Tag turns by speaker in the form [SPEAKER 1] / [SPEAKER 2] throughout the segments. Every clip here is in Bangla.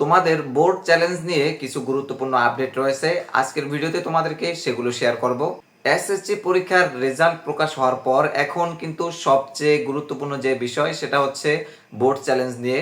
[SPEAKER 1] তোমাদের বোর্ড চ্যালেঞ্জ নিয়ে কিছু গুরুত্বপূর্ণ আপডেট রয়েছে। আজকের ভিডিওতে তোমাদেরকে সেগুলো শেয়ার করব। এসএসসি পরীক্ষার রেজাল্ট প্রকাশ হওয়ার পর এখন কিন্তু সবচেয়ে গুরুত্বপূর্ণ যে বিষয় সেটা হচ্ছে বোর্ড চ্যালেঞ্জ নিয়ে।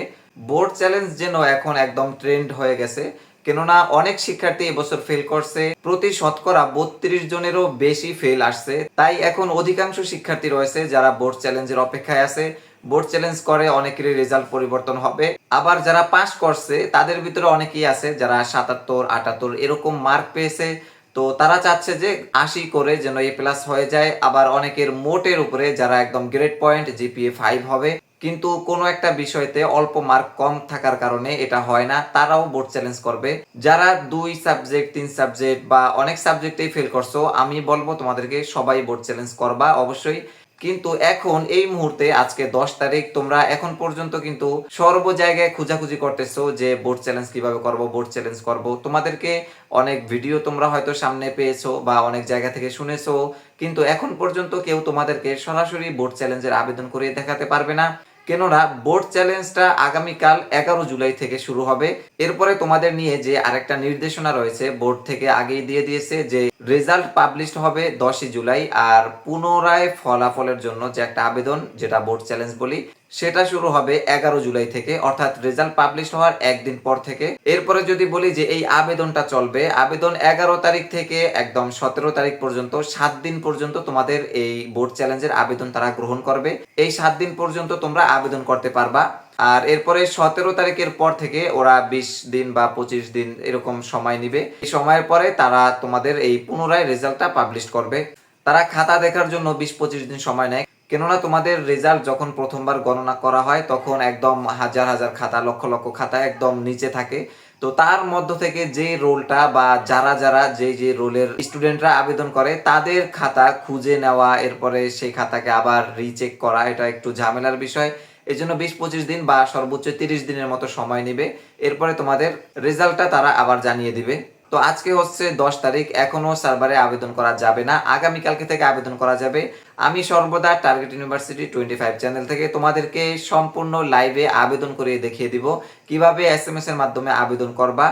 [SPEAKER 1] বোর্ড চ্যালেঞ্জ যেন এখন একদম ট্রেন্ড হয়ে গেছে, কেননা অনেক শিক্ষার্থী এবছর ফেল করছে। প্রতি শতকরা বত্রিশ জনেরও বেশি ফেল আসছে। তাই এখন অধিকাংশ শিক্ষার্থী রয়েছে যারা বোর্ড চ্যালেঞ্জের অপেক্ষায় আছে। বোর্ড চ্যালেঞ্জ করে, অনেকেরই রেজাল্ট পরিবর্তন হবে। আবার যারা পাস করছে, তাদের ভিতরে অনেকেই আছে, যারা সাতাত্তর, আটাত্তর এরকম মার্ক পেয়েছে। তো তারা চাচ্ছে যে আশি করে যেন এ প্লাস হয়ে যায়। আবার অনেকের মোটের উপরে যারা একদম গ্রেড পয়েন্ট জিপিএ ফাইভ হবে। কিন্তু কোনো একটা বিষয়তে অল্প মার্ক কম থাকার কারণে এটা হয় না। তারাও বোর্ড চ্যালেঞ্জ করবে। যারা দুই সাবজেক্ট তিন সাবজেক্ট বা অনেক সাবজেক্টেই ফেল করছ, আমি বলব তোমাদেরকে সবাই বোর্ড চ্যালেঞ্জ করবা। অবশ্যই কিন্তু এখন এই মুহূর্তে আজকে দশ তারিখ, তোমরা এখন পর্যন্ত কিন্তু সর্ব জায়গায় খোঁজাখুঁজি করতেছো যে বোর্ড চ্যালেঞ্জ কীভাবে করব বোর্ড চ্যালেঞ্জ করব। তোমাদেরকে অনেক ভিডিও তোমরা হয়তো সামনে পেয়েছ বা অনেক জায়গা থেকে শুনেছো, কিন্তু এখন পর্যন্ত কেউ তোমাদেরকে সরাসরি বোর্ড চ্যালেঞ্জের আবেদন করিয়ে দেখাতে পারবে না। কেননা বোর্ড চ্যালেঞ্জটা আগামীকাল এগারো জুলাই থেকে শুরু হবে। এরপরে তোমাদের নিয়ে যে আরেকটা নির্দেশনা রয়েছে বোর্ড থেকে আগেই দিয়ে দিয়েছে যে রেজাল্ট পাবলিশড হবে দশই জুলাই আর পুনরায় ফলাফলের জন্য যে একটা আবেদন, যেটা বোর্ড চ্যালেঞ্জ বলি, সেটা শুরু হবে এগারো জুলাই থেকে। অর্থাৎ রেজাল্ট পাবলিশ হওয়ার একদিন পর থেকে। এরপরে যদি বলি যে এই আবেদনটা চলবে, আবেদন এগারো তারিখ থেকে একদম সতেরো তারিখ পর্যন্ত, সাত দিন পর্যন্ত তোমাদের এই বোর্ড চ্যালেঞ্জের আবেদন তারা গ্রহণ করবে। এই সাত দিন পর্যন্ত তোমরা আবেদন করতে পারবা। আর এরপরে সতেরো তারিখের পর থেকে ওরা বিশ দিন বা পঁচিশ দিন এরকম সময় নিবে। এই সময়ের পরে তারা তোমাদের এই পুনরায় রেজাল্টটা পাবলিশ করবে। তারা খাতা দেখার জন্য বিশ পঁচিশ দিন সময় নেয়। কেননা তোমাদের রেজাল্ট যখন প্রথমবার গণনা করা হয়, তখন একদম হাজার হাজার খাতা, লক্ষ লক্ষ খাতা একদম নিচে থাকে। তো তার মধ্য থেকে যে রোলটা বা যারা যারা যে যে রোলের স্টুডেন্টরা আবেদন করে, তাদের খাতা খুঁজে নেওয়া, এরপরে সেই খাতাকে আবার রিচেক করা, এটা একটু ঝামেলার বিষয়। এই জন্য বিশ পঁচিশ দিন বা সর্বোচ্চ তিরিশ দিনের মতো সময় নেবে। এরপরে তোমাদের রেজাল্টটা তারা আবার জানিয়ে দিবে। তো আজকে হচ্ছে দশ তারিখ, এখনও সার্ভারে আবেদন করা যাবে না। আগামীকালকে থেকে আবেদন করা যাবে। আমি সর্বদা target university twenty five channel থেকে তোমাদেরকে সম্পূর্ণ লাইভে আবেদন করে দেখিয়ে দিব। কীভাবে এস এম এস এর মাধ্যমে আবেদন করবা?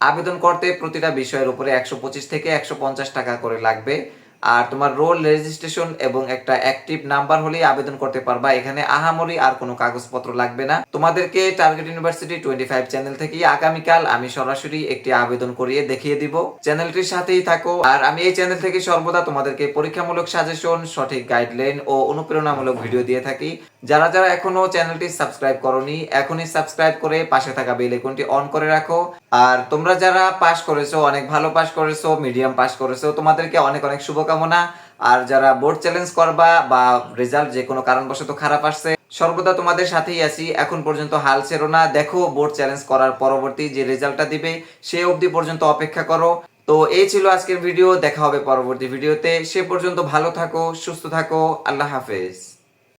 [SPEAKER 1] আবেদন করতে প্রতিটা বিষয়ের উপরে একশো পঁচিশ থেকে একশো পঞ্চাশ টাকা করে লাগবে। আর তোমার রোল রেজিস্ট্রেশন এবং একটা অ্যাক্টিভ নাম্বার হলেই আবেদন করতে পারবা। এখানে আহামরি আর কোনো কাগজপত্র লাগবে না। তোমাদেরকে target university twenty five channel থেকে আগামীকাল আমি সরাসরি একটি আবেদন করিয়ে দেখিয়ে দিব। চ্যানেলটির সাথেই থাকো। আর আমি এই চ্যানেল থেকে সর্বদা তোমাদেরকে পরীক্ষামূলক সাজেশন সঠিক গাইডলাইন ও অনুপ্রেরণামূলক ভিডিও দিয়ে থাকি। যারা যারা এখনও চ্যানেলটি সাবস্ক্রাইব করনি, এখনই সাবস্ক্রাইব করে পাশে থাকা বেল আইকনটি অন করে রাখো। আর তোমরা যারা পাস করেছ, অনেক ভালো পাস করেছ মিডিয়াম পাস করেছ, তোমাদেরকে অনেক অনেক শুভকামনা। আর যারা বোর্ড চ্যালেঞ্জ করবা বা রেজাল্ট যে কোনো কারণবশত খারাপ আসছে, সর্বদা তোমাদের সাথেই আছি। এখন পর্যন্ত হাল ছেড়ো না। দেখো বোর্ড চ্যালেঞ্জ করার পরবর্তী যে রেজাল্টটা দিবে, সে অবধি পর্যন্ত অপেক্ষা করো। তো এই ছিল আজকের ভিডিও দেখা হবে পরবর্তী ভিডিওতে সে পর্যন্ত ভালো থাকো, সুস্থ থাকো। আল্লাহ হাফেজ।